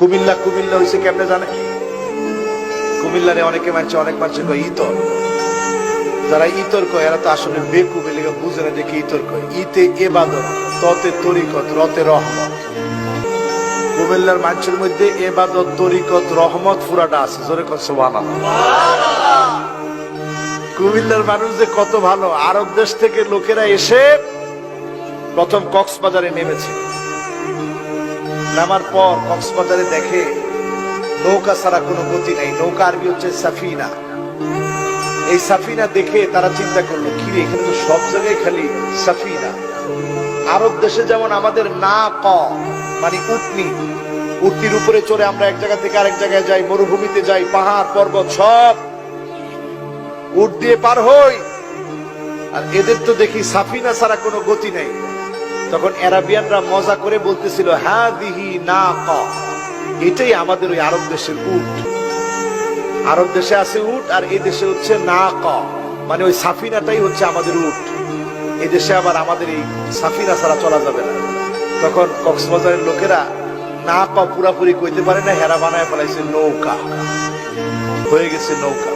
কুমিল্লা কুমিল্লা হয়েছে কেমনে জানে? কুমিল্লারে অনেকে মানছে অনেক মানুষের কয় ইতর। যারা ইতর কয়, এরা তো আসলে বেকুব এলাকা বুঝে না দেখে ইতর কয়। ইতে এবাদত, ততে তরিকত, রতে রহমত। কুমিল্লার মানুষের মধ্যে এবাদত, তরিকত, রহমত ফুরাটা আছে। জোরে কত সোভান কুমিল্লার মানুষ যে কত ভালো, আরব দেশ থেকে লোকেরা এসে প্রথম কক্সবাজারে নেমেছে। নামার পর কক্সবাজারে দেখে নৌকা ছাড়া কোনো গতি নেই। নৌকা আরবি হচ্ছে সাফিনা। এই সাফিনা দেখে তারা চিন্তা করল কি রে, এখানে তো সব জায়গায় খালি সাফিনা। আরব দেশে যেমন আমাদের না ক মানে উটনি উটনির উপরে চড়ে আমরা এক জায়গা থেকে আরেক জায়গায় যাই মরুভূমিতে যাই পাহাড় পর্বত সব উট দিয়ে পার হই। আর এদের তো দেখি সাফিনা ছাড়া কোনো গতি নেই। তখন অ্যারাবিয়ানরা মজা করে বলতেছিল হ্যাঁ দিহি না এটাই আমাদের ওই আরব দেশের উট। আরব দেশে আছে উট আর এই দেশে হচ্ছে না ক মানে ওই সাফিনাটাই হচ্ছে আমাদের উট। দেশে আবার আমাদের এই সাফিনা ছাড়া চলা যাবে না। তখন কক্সবাজারের লোকেরা না ক পুরাপুরি কইতে পারে না, হেরা বানায় ফেলাইছে নৌকা। হয়ে গেছে নৌকা।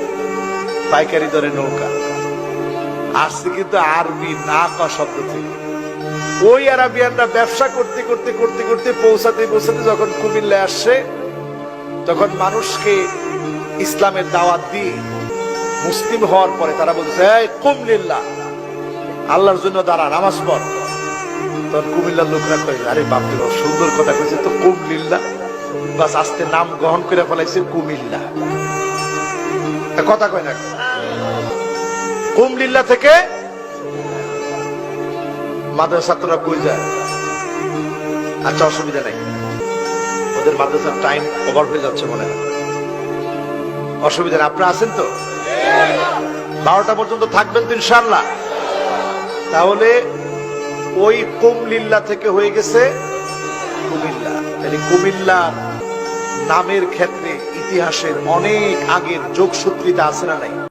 পাইকারি দরে নৌকা। আসছে কিন্তু আরবি না ক শব্দ থেকে। ওই আরাবিয়ানরা ব্যবসা করতে করতে করতে করতে পৌঁছাতে পৌঁছাতে যখন কুমিল্লায় আসছে তখন মানুষকে ইসলামের দাওয়াত দিয়ে মুসলিম হওয়ার পরে তারা বলছে এই কুমলিল্লা আল্লাহর জন্য দাঁড়া নামাজ পড়। তখন কুমিল্লার লোকরা কয়ে আরে বাপরে বাপ, সুন্দর কথা কইছে তো কুমলিল্লা বাস আস্তে নাম গ্রহণ করে ফেলাইছে কুমিল্লা। কথা কয় না। কুমলিল্লা থেকে মাদ্রাসা ছাত্ররা কই যায়। আচ্ছা অসুবিধা নাই। ওদের মাদ্রাসার টাইম ওভার হয়ে যাচ্ছে মনে হয়। অসুবিধা নেই। আপনারা আছেন তো? বারোটা পর্যন্ত থাকবেন তো ইনশাল্লাহ তাহলে ওই কুমলিল্লা থেকে হয়ে গেছে কুমিল্লা। তাহলে কুমিল্লার নামের ক্ষেত্রে ইতিহাসের অনেক আগের যোগসূত্রিতা আছে না নাই?